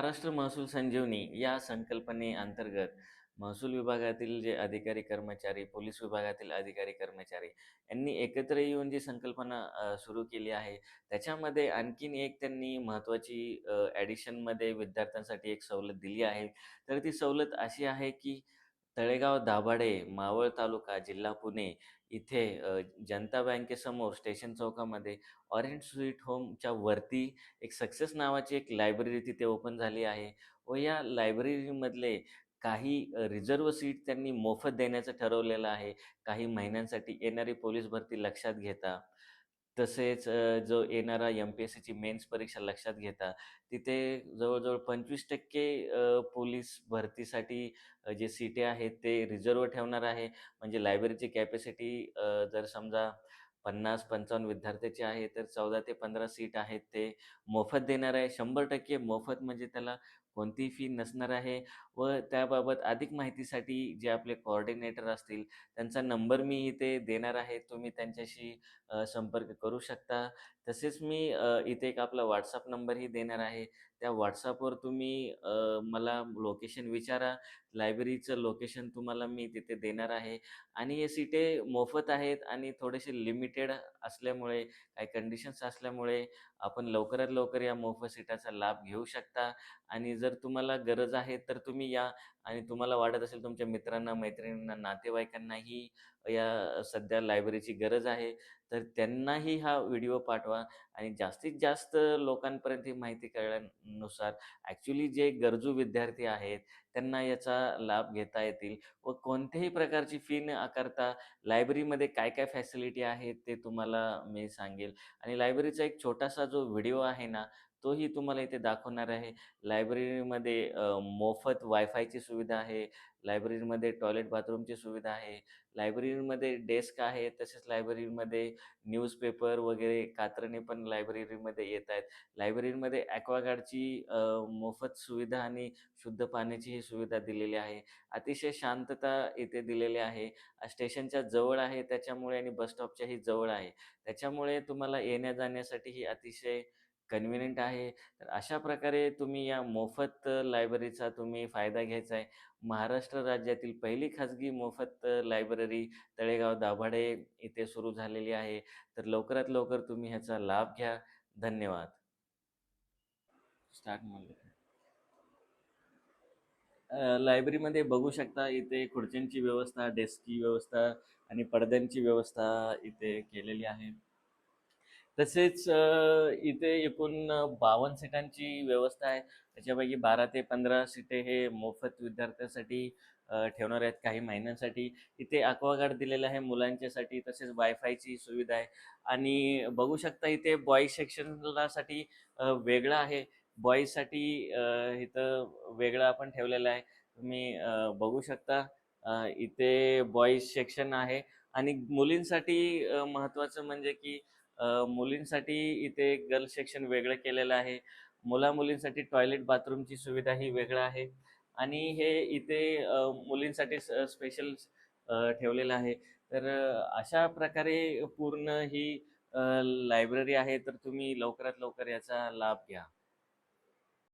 महाराष्ट्र महसूल संजीवनी या संकल्पने अंतर्गत महसूल विभागातील जे अधिकारी कर्मचारी, पोलीस विभागातील अधिकारी कर्मचारी यांनी एकत्र येऊन जी संकल्पना सुरू केली आहे, त्याच्यामध्ये आणखीन एक त्यांनी महत्त्वाची ॲडिशनमध्ये विद्यार्थ्यांसाठी एक सवलत दिली आहे. तर ती सवलत अशी आहे की तळेगाव दाभाडे, मावळ तालुका, जिल्हा पुणे इथे जनता बँकेसमोर स्टेशन चौकामध्ये ऑरेंज स्वीट होमच्या वरती एक सक्सेस नावाची एक लायब्ररी तिथे ओपन झाली आहे व या लायब्ररीमधले काही रिझर्व सीट त्यांनी मोफत देण्याचं ठरवलेलं आहे. काही महिन्यांसाठी येणारी पोलीस भरती लक्षात घेता. तसेच जो येणारा एम-पी-एस-सीची मेन्स परीक्षा लक्षात घेता, तिथे जवळजवळ पंचवीस टक्के पोलीस भरतीसाठी जे सीटे आहेत ते रिझर्व्ह ठेवणार आहे. म्हणजे लायब्ररीची कॅपॅसिटी जर समजा 50-55 विद्यार्थ्याची आहे, तर 14 ते 15 सीट आहेत ते मोफत देणार आहे. 100% मोफत म्हणजे त्याला कोणतीही फी नसणार आहे व त्याबाबत अधिक माहितीसाठी जे आपले कोऑर्डिनेटर असतील, त्यांचा नंबर मी इथे देणार आहे. तुम्ही त्यांच्याशी संपर्क करू शकता. तसेच मी इथे एक आपला व्हॉट्सअप नंबरही देणार आहे. त्या व्हॉट्सअपवर तुम्ही मला लोकेशन विचारा. लायब्ररीचं लोकेशन तुम्हाला मी तिथे देणार आहे आणि हे सीटे मोफत आहेत आणि थोडेसे लिमिटेड असल्यामुळे, काही कंडिशन्स असल्यामुळे आपण लवकरात लवकर या मोफत सीटाचा लाभ घेऊ शकता आणि जर तुम्हाला गरज आहे, तर तुम्ही या आणि तुम्हाला वाटत असेल तुमच्या मित्रांना, मैत्रिणींना, नातेवाईकांनाही या सध्या लायब्ररीची गरज आहे, तर त्यांनाही हा व्हिडिओ पाठवा आणि जास्तीत जास्त लोकांपर्यंत ही माहिती कळल्यानुसार ॲक्च्युली जे गरजू विद्यार्थी आहेत, त्यांना याचा लाभ घेता येतील व कोणत्याही प्रकारची फी न आकारता लायब्ररीमध्ये काय-काय फॅसिलिटी आहेत, ते तुम्हाला मी सांगेल. आणि लायब्ररीचा एक छोटासा जो व्हिडिओ आहे ना, तोही तुम्हाला इथे दाखवणार आहे. लायब्ररीमध्ये मोफत वायफायची सुविधा आहे. लायब्ररीमध्ये टॉयलेट बाथरूमची सुविधा आहे. लायब्ररीमध्ये डेस्क आहे. तसेच लायब्ररीमध्ये न्यूजपेपर वगैरे कात्रणे पण लायब्ररीमध्ये येत आहेत. लायब्ररीमध्ये ॲक्वागार्डची मोफत सुविधा आणि शुद्ध पाण्याचीही सुविधा दिलेली आहे. अतिशय शांतता इथे दिलेली आहे. स्टेशनच्या जवळ आहे त्याच्यामुळे आणि बसस्टॉपच्याही जवळ आहे. त्याच्यामुळे तुम्हाला येण्या-जाण्यासाठीही अतिशय कन्व्हिनियंट आहे. तर अशा प्रकारे तुम्ही या मोफत लायब्ररीचा तुम्ही फायदा घ्यायचा आहे. महाराष्ट्र राज्यातील पहिली खाजगी मोफत लायब्ररी तळेगाव दाभाडे इथे सुरू झालेली आहे. तर लवकरात लवकर तुम्ही ह्याचा लाभ घ्या. धन्यवाद. स्टार्ट म्हणलं. लायब्ररीमध्ये बघू शकता इथे खुर्च्यांची व्यवस्था, डेस्कची व्यवस्था आणि पडद्यांची व्यवस्था इथे केलेली आहे. तसेच इथे एकूण 52 सीटांची व्यवस्था आहे. त्याच्यापैकी 12 ते 15 सीटे हे मोफत विद्यार्थ्यांसाठी ठेवणार आहेत काही महिन्यांसाठी. इथे ॲक्वागार्ड दिलेलं आहे मुलांच्यासाठी. तसेच वायफायची सुविधा आहे आणि बघू शकता इथे बॉईज सेक्शनलासाठी वेगळं आहे. बॉईजसाठी इथं वेगळं आपण ठेवलेलं आहे. तुम्ही बघू शकता इथे बॉईज सेक्शन आहे आणि मुलींसाठी महत्त्वाचं म्हणजे की मुलींसाठी इथे गर्ल्स सेक्शन वेगळं केलेलं आहे. मुला-मुलींसाठी टॉयलेट बाथरूमची सुविधाही वेगळं आहे आणि हे इथे मुलींसाठी स्पेशल ठेवलेलं आहे. तर अशा प्रकारे पूर्ण ही लायब्ररी आहे. तर तुम्ही लवकरात लवकर याचा लाभ घ्या.